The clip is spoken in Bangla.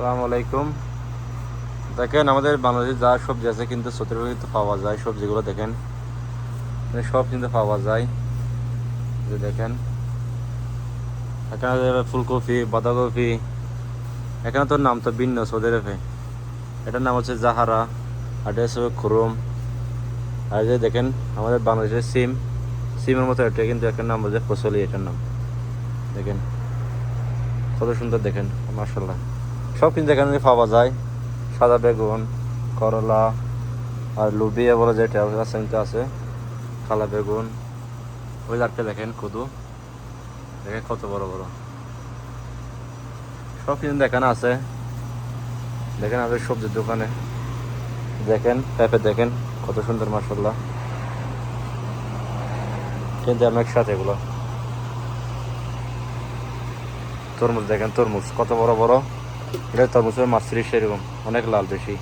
সালাম আলাইকুম। দেখেন, আমাদের বাংলাদেশে যা সবজি আছে কিন্তু কিন্তু পাওয়া যায়, সবজিগুলো দেখেন। সব কিন্তু পাওয়া যায়। যে দেখেন। এখানে ফুলকপি, বাঁধাকপি। এখানে তোর নাম তো ভিন্ন সৌদি আরবে এটার নাম হচ্ছে জাহারা, আর এটা হচ্ছে খুরুম। আর যে দেখেন, আমাদের বাংলাদেশের সিম। সিমের মতো এটা কিন্তু একটা নাম হচ্ছে ফসলি, এটার নাম। দেখেন, কত সুন্দর দেখেন মার্শাল্লাহ সব কিন্তু এখানে পাওয়া যায়। সাদা বেগুন, করলা আর লুবিয়া বলে যেটা রাসায়নিক আছে, কালা বেগুন। ওই যারটা দেখেন, কুদু। দেখেন কত বড় বড়। সব কিন্তু দেখানো আছে। দেখেন আমাদের সবজির দোকানে। দেখেন, পেঁপে দেখেন, কত সুন্দর মার্শাল্লাহ কিন্তু আমি একসাথে এগুলো। তরমুজ দেখেন, তরমুজ কত বড় বড়। এটা তরমুজের মাছরি সেরকম অনেক লাল বেশি।